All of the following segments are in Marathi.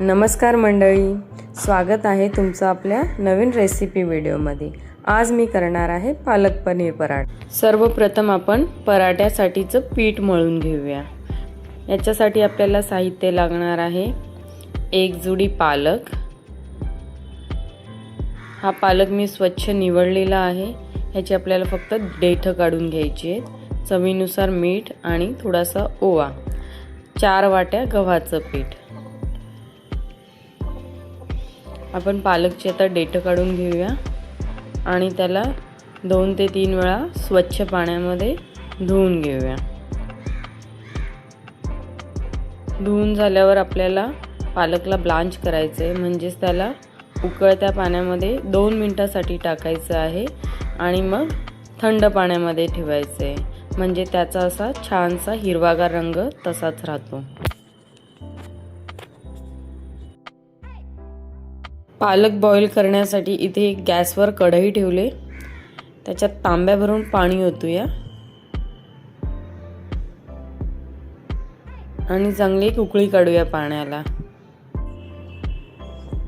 नमस्कार मंडळी स्वागत आहे तुमचं आपल्या नवीन रेसिपी व्हिडिओमध्ये. आज मी करणार आहे पालक पनीर पराठा. सर्वप्रथम आपण पराठ्यासाठीचं पीठ मळून घेऊया. याच्यासाठी आपल्याला साहित्य लागणार आहे एक जुडी पालक. हा पालक मी स्वच्छ निवडलेला आहे. ह्याची आपल्याला फक्त देठं काढून घ्यायची आहेत. चवीनुसार मीठ आणि थोडासा ओवा. चार वाट्या गव्हाचं पीठ. आपण पालकची आता डेटं काढून घेऊया. आणि त्याला दोन ते तीन वेळा स्वच्छ पाण्यामध्ये धुवून घेऊया. धुवून झाल्यावर आपल्याला पालकला ब्लांच करायचं आहे म्हणजेच त्याला उकळत्या पाण्यामध्ये दोन मिनटासाठी टाकायचं आहे. आणि मग थंड पाण्यामध्ये ठेवायचं आहे म्हणजे त्याचा असा छानसा हिरवागार रंग तसाच राहतो. पालक बॉईल करण्यासाठी इथे एक गॅसवर कढई ठेवले. त्याच्यात तांब्या भरून पाणी ओतूया. आणि चांगली उकळी काढूया पाण्याला.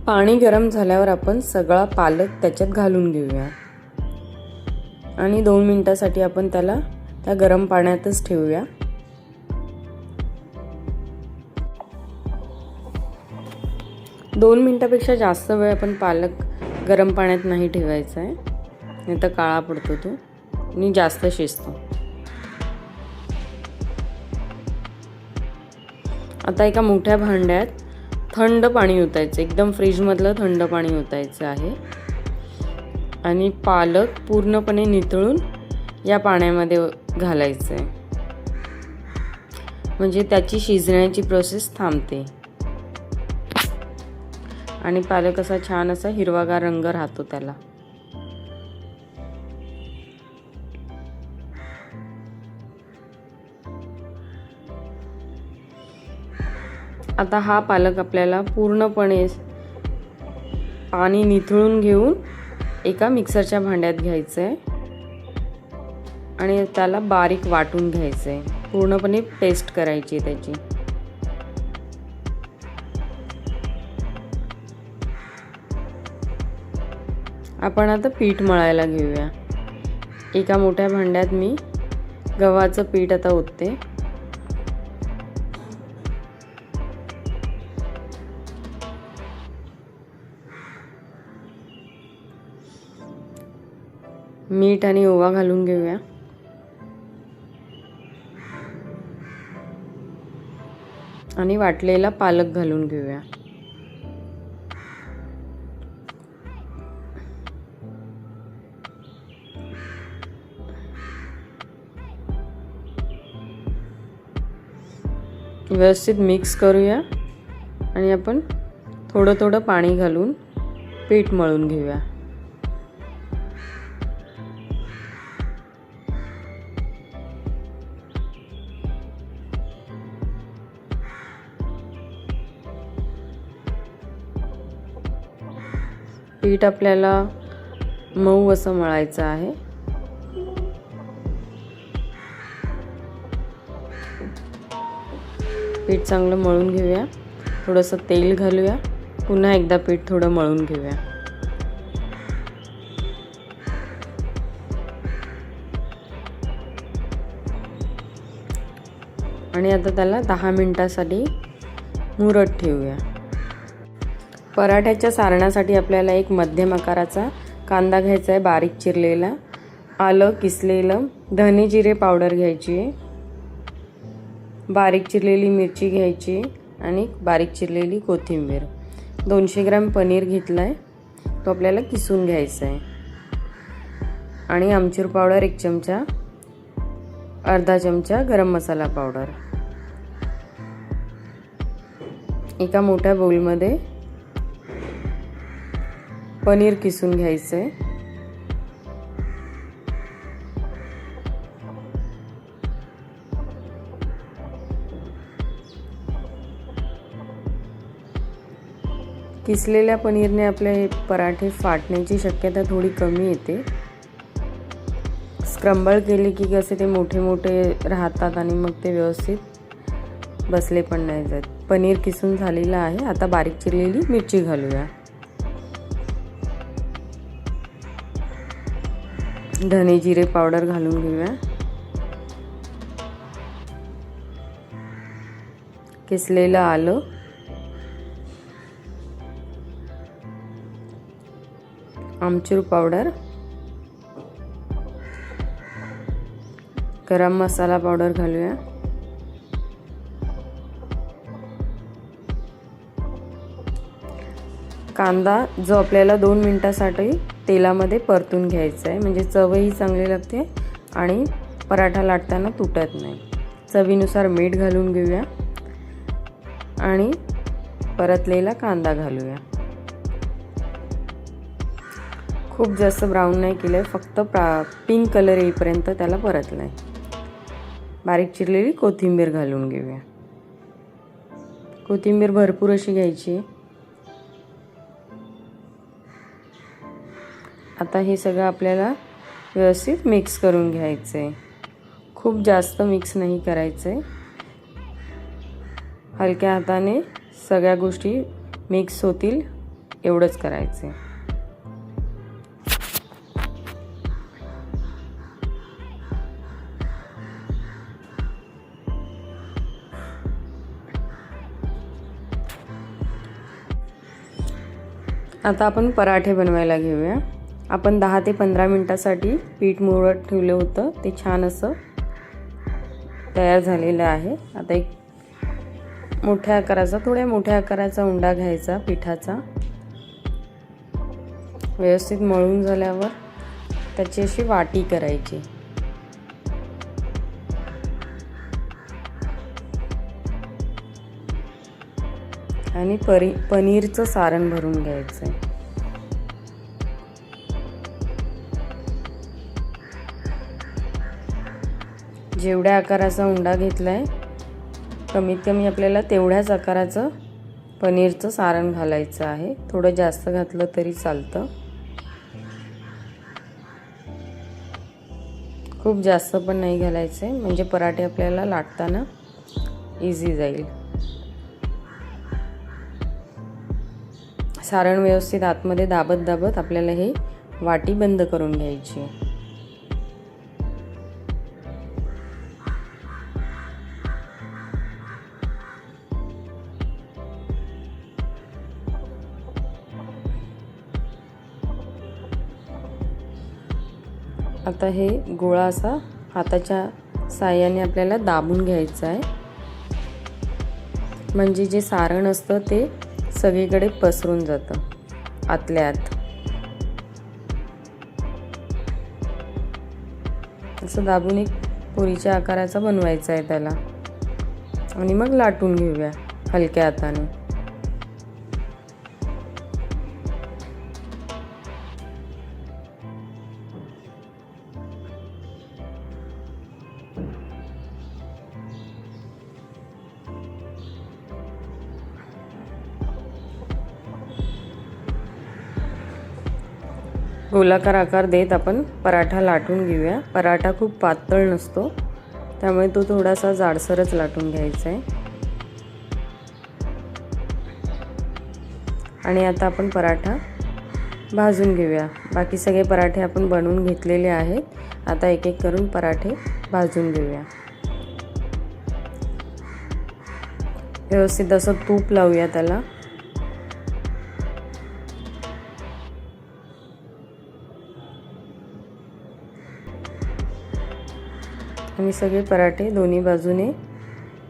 पाणी गरम झाल्यावर आपण सगळा पालक त्याच्यात घालून घेऊया. आणि दोन मिनटासाठी आपण त्याला त्या गरम पाण्यातच ठेवूया. दोन मिनटापेक्षा जास्त वेळ आपण पालक गरम पाण्यात नाही ठेवायचा आहे. नाही तर काळा पडतो तो. आणि जास्त शिजतो. आता एका मोठ्या भांड्यात थंड पाणी ओतायचं. एकदम फ्रीजमधलं थंड पाणी ओतायचं आहे. आणि पालक पूर्णपणे नितळून या पाण्यामध्ये घालायचं आहे. म्हणजे त्याची शिजण्याची प्रोसेस थांबते. आणि पालक असा छान असा हिरवागार रंग राहतो त्याला. आता हा पालक आपल्याला पूर्णपणे पाणी निथळून घेऊन एका मिक्सरच्या भांड्यात घ्यायचं आहे आणि त्याला बारीक वाटून घ्यायचं आहे पूर्णपणे पेस्ट करायची आहे त्याची. आपण आता पीठ मळायला घेऊया. एका मोठ्या भांड्यात मी गव्हाचं पीठ आता ओतते. मीठ आणि ओवा घालून घेऊया. आणि वाटलेला पालक घालून घेऊया. व्यवस्थित मिक्स करूया. आणि आपण थोडं थोडं पाणी घालून पीठ मळून घेऊया. पीठ आपल्याला मऊ असं मळायचं आहे. पीठ चांगलं मळून घेऊया. थोडंसं तेल घालूया. पुन्हा एकदा पीठ थोडं मळून घेऊया. आणि आता त्याला दहा मिनटासाठी मुरत ठेवूया. पराठ्याच्या सारणासाठी आपल्याला एक मध्यम आकाराचा कांदा घ्यायचा आहे बारीक चिरलेला. आलं किसलेलं. धने जिरे पावडर घ्यायची आहे. बारीक चिरलेली मिरची घ्यायची आणि बारीक चिरलेली कोथिंबीर. दोनशे ग्रॅम पनीर घेतला आहे तो आपल्याला किसून घ्यायचा आहे आणि आमचूर पावडर एक चमचा अर्धा चमचा गरम मसाला पावडर. एका मोठ्या बोलमध्ये पनीर किसून घ्यायचं आहे किसलेल्या पनीरने आपले पराठे फाटण्याची शक्यता थोडी कमी येते. स्क्रंबल केले की कसे ते मोठे मोठे राहतात आणि मग ते व्यवस्थित बसले पण नाही जात. पनीर किसून झालेलं आहे. आता बारीक चिरलेली मिरची घालूया. धने जिरे पावडर घालून घेऊया. किसलेलं आलं आमचूर पावडर गरम मसाला पावडर घालूया. कांदा जो आपल्याला दोन मिनटासाठी तेलामध्ये परतून घ्यायचा आहे म्हणजे चवही चांगली लागते आणि पराठा लाटताना तुटत नाही. चवीनुसार मीठ घालून घेऊया आणि परतलेला कांदा घालूया. खूप जास्त ब्राऊन नाही केलं आहे फक्त प्रा पिंक कलर येईपर्यंत त्याला परतलं आहे बारीक चिरलेली कोथिंबीर घालून घेऊया. कोथिंबीर भरपूर अशी घ्यायची. आता हे सगळं आपल्याला व्यवस्थित मिक्स करून घ्यायचं आहे खूप जास्त मिक्स नाही करायचं आहे हलक्या हाताने सगळ्या गोष्टी मिक्स होतील एवढंच करायचं आहे आता आपण पराठे बनवायला घेऊया. आपण दहा ते पंधरा मिनटासाठी पीठ मुरत ठेवलं होतं. ते छान असं तयार झालेलं आहे. आता एक मोठ्या आकाराचा थोड्या मोठ्या आकाराचा उंडा घ्यायचा पिठाचा. व्यवस्थित मळून झाल्यावर त्याची अशी वाटी करायची. आणि परी पनीरचं सारण भरून घ्यायचं आहे जेवढ्या आकाराचा उंडा घेतला आहे कमीत कमी आपल्याला तेवढ्याच आकाराचं पनीरचं सारण घालायचं आहे. थोडं जास्त घातलं तरी चालतं. खूप जास्त पण नाही घालायचं आहे म्हणजे पराठे आपल्याला लाटताना इझी जाईल. सारण व्यवस्थित आतमध्ये दाबत दाबत आपल्याला हे वाटी बंद करून घ्यायची. आता हे गोळा असा हाताच्या साह्याने आपल्याला दाबून घ्यायचं आहे. म्हणजे जे सारण असतं ते सगळीकडे पसरून जातं. आतल्या आत असं दाबून एक पुरीच्या आकाराचा बनवायचा आहे त्याला. आणि मग लाटून घेऊया हलक्या हाताने. गोलाकार आकार देत आपण पराठा लाटून घेऊया. पराठा खूप पातळ नसतो. त्यामुळे तो थोडासा जाडसरच लाटून घ्यायचा आहे आणि आता आपण पराठा भाजून घेऊया. बाकी सगळे पराठे आपण बनवून घेतलेले आहेत. आता एक एक करून पराठे भाजून घेऊया. व्यवस्थित असं तूप लावूया त्याला. आणि सगळे पराठे दोन्ही बाजूने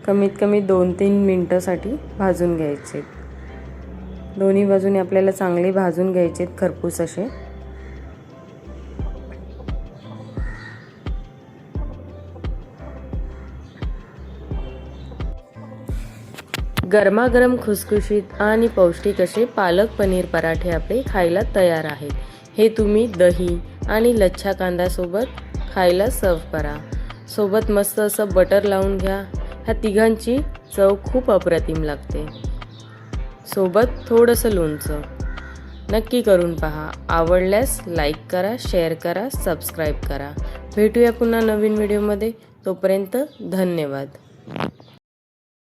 कमीत कमी दोन तीन मिनटासाठी भाजून घ्यायचे दोन्ही बाजूने आपल्याला चांगले भाजून घ्यायचे खरपूस असे. गरमागरम खुसखुशीत आणि पौष्टिक असे पालक पनीर पराठे आपले खायला तयार आहेत. हे तुम्ही दही आणि लच्छा कांदासोबत खायला सर्व करा. सोबत मस्त असं बटर लावून घ्या. ह्या तिघांची चव खूप अप्रतिम लागते. सोबत थोडंसं लोणचं. नक्की करून पहा. आवडल्यास लाईक करा शेअर करा सबस्क्राईब करा. भेटूया पुन्हा नवीन व्हिडिओमध्ये तोपर्यंत धन्यवाद.